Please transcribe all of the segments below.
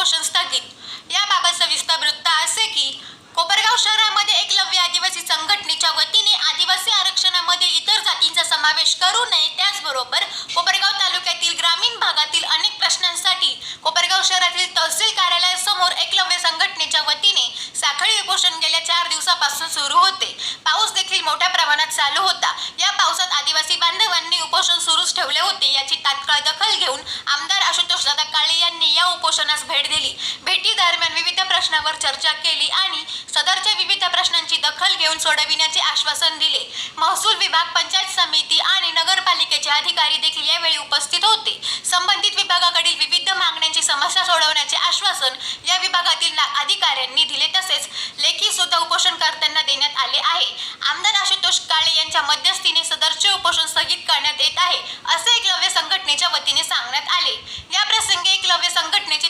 उपोषण स्थगित. याबाबत सविस्तर वृत्त असे की कोपरगाव शहरामध्ये एकलव्य आदिवासी संघटनेच्या वतीने आदिवासी आरक्षणामध्ये इतर जातींचा समावेश करू नये त्याचबरोबर कोपरगाव तालुक्यातील ग्रामीण भागातील अनेक प्रश्नांसाठी कोपरगाव शहरातील तहसील कार्यालयासमोर एकलव्य संघटनेच्या वतीने साखळी उपोषण गेल्या चार दिवसापासून सुरू होते. पाऊस देखील मोठ्या प्रमाणात चालू होता. बांधवांनी उपोषण सुरूच ठेवले होते याची तात्काळ दखल घेऊन आमदार आशुतोष दादा काळे यांनी या उपोषणास भेट दिली. भेटी दरम्यान विविध प्रश्नावर चर्चा केली आणि सदरच्या विविध प्रश्नांची दखल घेऊन सोडविण्याचे आश्वासन दिले. महसूल विभाग पंचायत समिती आणि नगरपालिकेचे अधिकारी देखील यावेळी उपस्थित होते. संबंधित विभागाकडील विविध मागण्यांची समस्या सोडव आश्वासन या विभागातील अधिकाऱ्यांनी दिले तसेच लेखी सुद्धा उपोषणकर्त्यांना देण्यात आले आहे. आमदार आशुतोष काळे यांच्या मध्यस्थीने सदरचे उपोषण स्थगित करण्यात येत आहे असे एकलव्य संघटनेच्या वतीने सांगण्यात आले. या प्रसंगी एकलव्य संघटनेचे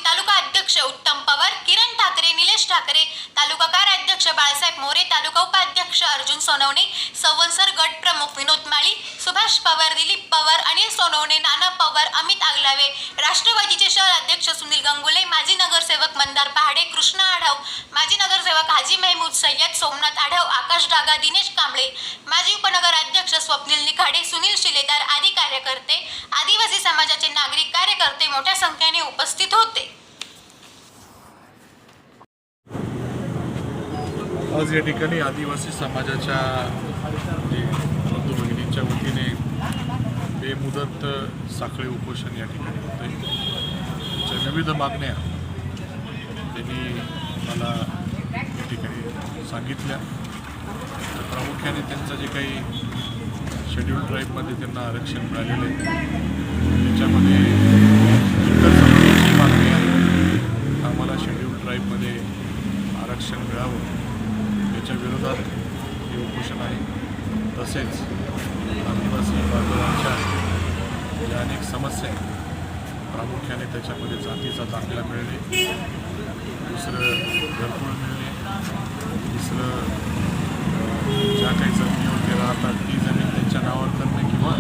उत्तम पवार किरण ठाकरे निलेश ठाकरे तालुका कार्याध्यक्ष बाळासाहेब मोरे तालुका उपाध्यक्ष अर्जुन सोनवणे संवत्सर गट प्रमुख विनोद माळी सुभाष पवार दिलीप पवार अनिल सोनवणे नाना पवार अमित आगलावे राष्ट्रवादीचे शहर अध्यक्ष सुनील गंगुले माजी नगरसेवक मंदार पहाडे कृष्णा आढाव माजी नगरसेवक हाजी महमूद सय्यद सोमनाथ आढाव आकाश डागा दिनेश कांबळे माजी उपनगर अध्यक्ष स्वप्नील निखाडे सुनील शिलेदार आदी कार्यकर्ते आदिवासी समाजाचे नागरिक कार्यकर्ते मोठ्या संख्येने उपस्थित होते. आज या ठिकाणी आदिवासी समाजाच्या जे बंधू भगिनींच्या वतीने बेमुदत साखळी उपोषण या ठिकाणी होते आहे त्यांच्या विविध मागण्या त्यांनी मला या ठिकाणी सांगितल्या. तर प्रामुख्याने त्यांचं जे काही शेड्यूल ट्राईबमध्ये त्यांना आरक्षण मिळालेलं आहे. त्याच्यामध्ये इतर समाजाची मागणी आहे आम्हाला शेड्यूल ट्राईबमध्ये आरक्षण मिळावं याच्या विरोधात हे उपोषण आहे तसेच आदिवासी बांधवांच्या ज्या अनेक समस्या आहेत. प्रामुख्याने त्याच्यामध्ये जातीचा दाखला मिळणे दुसरं घरकुळ मिळणे तिसरं ज्या काही जमिनी वगैरे राहतात ती जमीन त्यांच्या नावावर करणे किंवा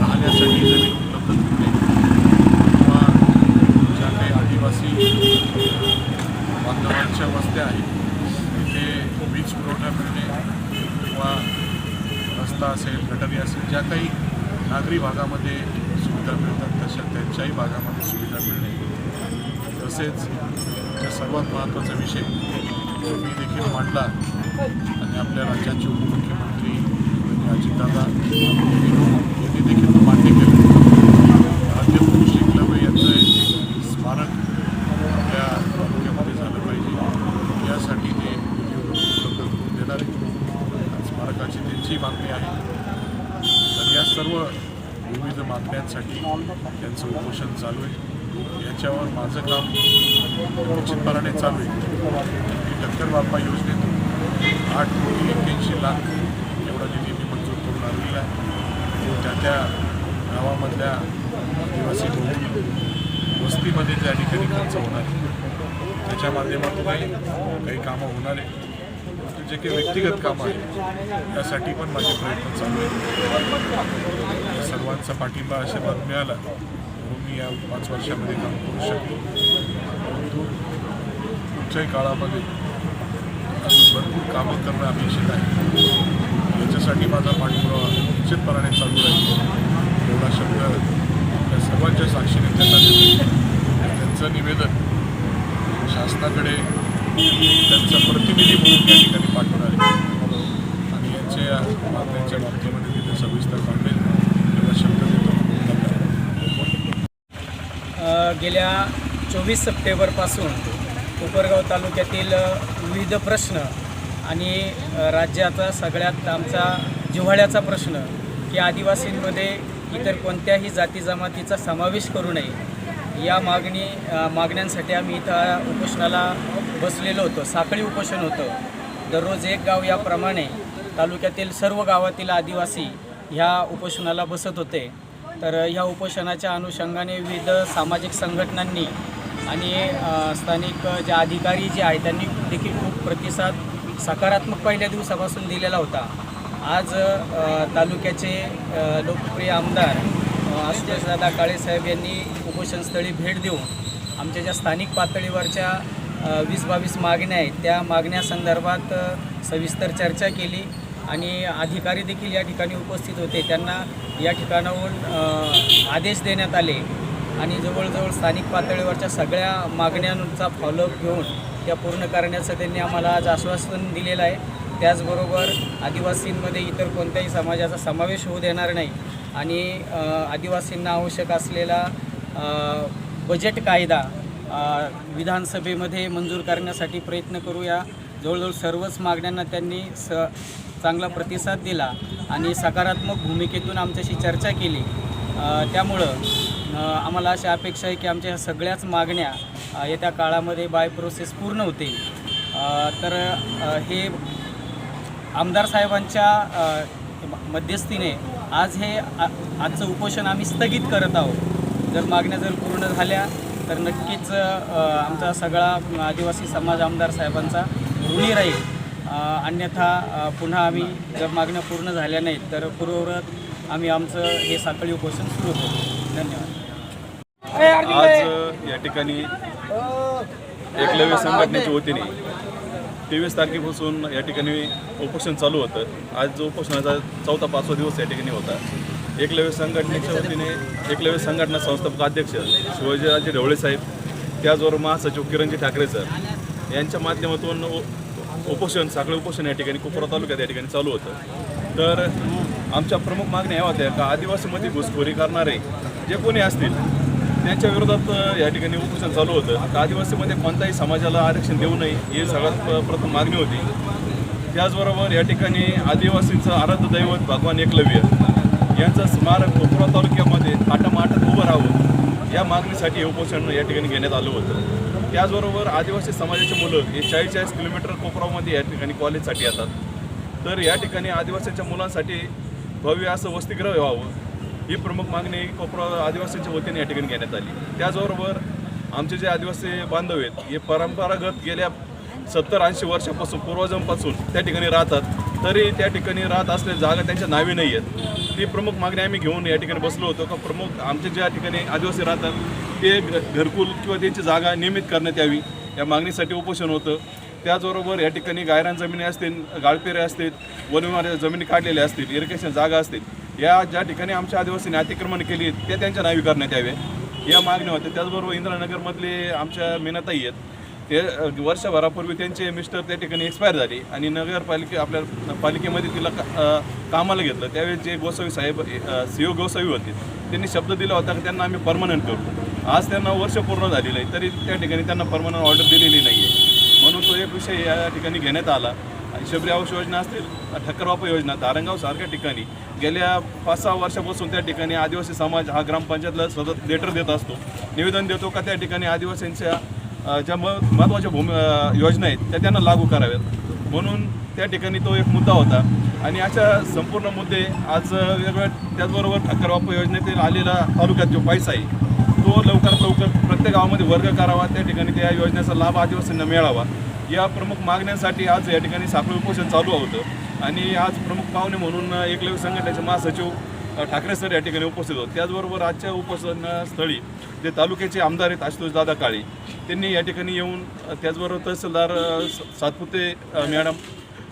राहण्यासाठी जमीन उपलब्ध करणे किंवा ज्या काही आदिवासी बांधवांच्या वस्त्या आहेत तिथे वीज पुरवठा मिळणे किंवा रस्ता असेल गटवी असेल ज्या काही नागरी भागामध्ये सुविधा मिळतात तशा त्यांच्याही भागामध्ये सुविधा मिळणे. तसेच सर्वात महत्त्वाचा विषय जो मी देखील मांडला आणि आपल्या राज्याचे उपमुख्यमंत्री अजितदादा यांनी देखील तो मान्य केलं राज्य पुरुष एकलव्य यांचं एक स्मारक आपल्या तालुक्यामध्ये झालं पाहिजे यासाठी ते निधी उपलब्ध करून देणार आहे स्मारकाची त्यांची मागणी आहे तर या सर्व विविध मागण्यांसाठी त्यांचं उपोषण चालू आहे. याच्यावर माझं काम निश्चितपणाने चालू आहे. मी टक्कर बाप्पा योजनेतून आठ कोटी एक्क्याऐंशी लाख एवढा निधी मी मंजूर करून आणलेला आहे. तो त्या त्या गावामधल्या आदिवासी वस्तीमध्ये त्या ठिकाणी खर्च होणार आहे. त्याच्या माध्यमातूनही काही कामं होणार आहे जे काही व्यक्तिगत कामं आहेत त्यासाठी पण माझे प्रयत्न चालू आहेत. या पाठिंबा आशीर्वाद मिळाला म्हणून मी या पाच वर्षामध्ये काम करू शकलो. परंतु पुढच्याही काळामध्ये अजून भरपूर कामं करणं अपेक्षित आहे. याच्यासाठी माझा पाठपुरावा निश्चितपणाने चालू राहील. एवढा शब्द आपल्या सर्वांच्या साक्षीने त्यांना देतो. त्यांचं निवेदन शासनाकडे त्यांचा प्रतिनिधी म्हणून या ठिकाणी पाठवणार आहे आणि यांच्या मागण्यांच्या बाबतीमध्ये तिथे सविस्तर मांडेल एवढा शब्द देतो धन्यवाद अ, गेल्या चोवीस सप्टेंबरपासून कोपरगाव तालुक्यातील विविध प्रश्न आणि राज्याचा सगळ्यात आमचा जिव्हाळ्याचा प्रश्न की आदिवासींमध्ये इतर कोणत्याही जाती जमातीचा समावेश करू नये या मागणी मागण्यांसाठी आम्ही इथं उपोषणाला बसलेलो होतो. साखळी उपोषण होतं. दररोज एक गाव याप्रमाणे तालुक्यातील सर्व गावातील आदिवासी ह्या उपोषणाला बसत होते. तर ह्या उपोषणाच्या अनुषंगाने विविध सामाजिक संघटनांनी आणि स्थानिक जे अधिकारी जे आहेत त्यांनी देखील खूप प्रतिसाद सकारात्मक पहिल्या दिवसापासून दिलेला होता. आज तालुक्याचे लोकप्रिय आमदार अ, आशुतोषदादा काळेसाहेब यांनी उपोषणस्थळी भेट देऊन आमच्या ज्या स्थानिक पातळीवरच्या वीस बावीस मागण्या आहेत त्या मागण्यासंदर्भात सविस्तर चर्चा केली. आणि अधिकारी देखील या ठिकाणी उपस्थित होते. त्यांना या ठिकाणाहून आदेश देण्यात आले आणि जवळजवळ स्थानिक पातळीवरच्या सगळ्या मागण्यांचा फॉलोअप घेऊन त्या पूर्ण करण्याचं त्यांनी आम्हाला आज आश्वासन दिलेलं आहे. त्याचबरोबर आदिवासींमध्ये इतर कोणत्याही समाजाचा समावेश होऊ देणार नाही आणि आदिवासींना आवश्यक असलेला बजेट कायदा विधानसभेमध्ये मंजूर करण्यासाठी प्रयत्न करूया. जवळजवळ सर्वच मागण्यांना त्यांनी स चांगला प्रतिसाद दिला आणि सकारात्मक भूमिकेतून आमच्याशी चर्चा केली. त्यामुळं आम्हाला अशी अपेक्षा आहे की आमच्या ह्या सगळ्याच मागण्या येत्या काळामध्ये बाय प्रोसेस पूर्ण होतील. तर हे आमदार साहेबांच्या म- मध्यस्थीने आज हे आ- आजचं उपोषण आम्ही स्थगित करत आहोत. जर मागण्या जर पूर्ण झाल्या तर नक्कीच आमचा सगळा आदिवासी समाज आमदार साहेबांचा ऋणी राहील. अन्यथा पुन्हा आम्ही जर मागण्या पूर्ण झाल्या नाहीत तर पूर्ववत आम्ही आमचं हे साखळी उपोषण सुरू करू. धन्यवाद. आज या ठिकाणी एकलव्य संघटनेच्या वतीने तेवीस तारखेपासून या ठिकाणी उपोषण चालू होतं. आज जो उपोषणाचा चौथा पाचवा दिवस या ठिकाणी होता. एकलव्य संघटनेच्या वतीने एकलव्य संघटना संस्थापक अध्यक्ष शिवाजीराजे ढवळे साहेब त्याचबरोबर महासचिव किरणजी ठाकरे सर यांच्या माध्यमातून उपोषण साखळे उपोषण या ठिकाणी कुपरा तालुक्यात या ठिकाणी चालू होतं. तर आमच्या प्रमुख मागण्या या होत्या का आदिवासीमध्ये घुसखोरी करणारे जे कोणी असतील त्यांच्या विरोधात या ठिकाणी उपोषण चालू होतं. का आदिवासीमध्ये कोणत्याही समाजाला आरक्षण देऊ नये ही सगळ्यात प्रथम मागणी होती. त्याचबरोबर या ठिकाणी आदिवासींचं आराध्य दैवत भगवान एकलव्य यांचं स्मारक कोपरा तालुक्यामध्ये थाटामाटात उभं राहावं या मागणीसाठी उपोषण या ठिकाणी घेण्यात आलं होतं. त्याचबरोबर आदिवासी समाजाची मुलं हे चाळीस चाळीस किलोमीटर कोपरामध्ये या ठिकाणी कॉलेजसाठी येतात. तर या ठिकाणी आदिवासींच्या मुलांसाठी भव्य असं वसतिगृह व्हावं ही प्रमुख मागणी कोपरा आदिवासींच्या वतीने या ठिकाणी घेण्यात आली. त्याचबरोबर आमचे जे आदिवासी बांधव आहेत हे परंपरागत गेल्या सत्तर ऐंशी वर्षापासून पूर्वजांपासून त्या ठिकाणी राहतात. तरी त्या ठिकाणी राहत असलेल्या जागा त्यांच्या नावे नाही आहेत ती प्रमुख मागणी आम्ही घेऊन या ठिकाणी बसलो होतो. का प्रमुख आमचे ज्या ठिकाणी आदिवासी राहतात ते घरकुल किंवा त्यांची जागा नियमित करण्यात यावी या मागणीसाठी उपोषण होतं. त्याचबरोबर या ठिकाणी गायरान जमिनी असतील गाळपेरे असतील वनविभागाच्या जमिनी काढलेल्या असतील इरिगेशन जागा असतील या ज्या ठिकाणी आमच्या आदिवासींनी अतिक्रमण केली ते त्यांच्या नावी करण्यात यावे. या मागण्या होत्या. त्याचबरोबर इंदिरानगरमधले आमच्या मीनाताई आहेत. ते वर्षभरापूर्वी त्यांचे मिस्टर त्या ठिकाणी एक्सपायर झाले आणि नगरपालिके आपल्या पालिकेमध्ये तिला का- कामाला घेतलं. त्यावेळेस जे गोसावी साहेब सी ओ गोसावी होते त्यांनी शब्द दिला होता की त्यांना आम्ही परमनंट करू. आज त्यांना वर्ष पूर्ण झालेलं आहे तरी त्या ठिकाणी त्यांना परमनंट ऑर्डर दिलेली नाही आहे म्हणून तो एक विषय या ठिकाणी घेण्यात आला. आणि शबरी आवास योजना असतील ठक्करवाप योजना धारणगाव सारख्या ठिकाणी गेल्या पाच सहा वर्षापासून त्या ठिकाणी आदिवासी समाज हा ग्रामपंचायतला सतत लेटर देत असतो. निवेदन देतो का त्या ठिकाणी आदिवासींच्या ज्या म महत्त्वाच्या भूमी योजना आहेत त्या त्यांना लागू कराव्यात. म्हणून त्या ठिकाणी तो एक मुद्दा होता. आणि अशा संपूर्ण मुद्दे आज वेगवेगळ्या त्याचबरोबर ठक्करवापा योजनेतील आलेला तालुक्यात जो पैसा आहे तो लवकरात लवकर प्रत्येक गावामध्ये वर्ग करावा. त्या ठिकाणी त्या योजनेचा लाभ आदिवासींना मिळावा. या प्रमुख मागण्यांसाठी आज या ठिकाणी साखळी उपोषण चालू होतं. आणि आज प्रमुख पाहुणे म्हणून एकलव्य संघटनेचे महासचिव ठाकरे सर या ठिकाणी उपस्थित होते. त्याचबरोबर आजच्या उपोषणस्थळी जे तालुक्याचे आमदार आहेत आशुतोषदादा काळे त्यांनी या ठिकाणी येऊन त्याचबरोबर तहसीलदार सातपुते मॅडम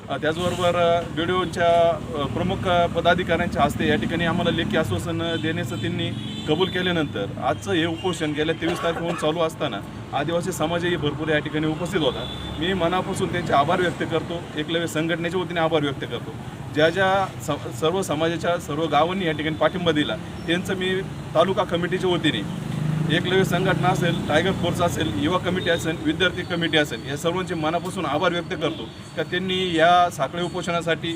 त्याचबरोबर बी डी ओच्या प्रमुख पदाधिकाऱ्यांच्या हस्ते या ठिकाणी आम्हाला लेखी आश्वासन देण्याचं त्यांनी कबूल केल्यानंतर आजचं हे उपोषण गेल्या तेवीस तारखेहून चालू असताना आदिवासी समाजही भरपूर या ठिकाणी उपस्थित होता. मी मनापासून त्यांचे आभार व्यक्त करतो. एकलव्य संघटनेच्या वतीने आभार व्यक्त करतो. ज्या ज्या स सर्व समाजाच्या सर्व गावांनी या ठिकाणी पाठिंबा दिला त्यांचं मी तालुका कमिटीच्या वतीने एकलव्य संघटना असेल टायगर फोर्स असेल युवा कमिटी असेल विद्यार्थी कमिटी असेल या सर्वांचे मनापासून आभार व्यक्त करतो. का त्यांनी या साखळी उपोषणासाठी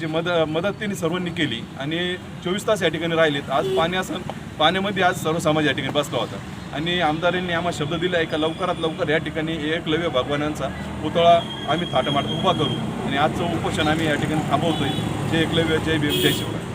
जी मद मदत त्यांनी सर्वांनी केली आणि चोवीस तास या ठिकाणी राहिलेत. आज पाणी असं पाण्यामध्ये आज सर्व समाज या ठिकाणी बसला होता. आणि आमदारांनी आम्हाला शब्द दिला आहे का लवकरात लवकर या ठिकाणी एकलव्य भगवानांचा पुतळा आम्ही थाटामाट उभा करू. आणि आजचं उपोषण आम्ही या ठिकाणी थांबवतोय. जय एकलव्य जय भीम जय शिवराय.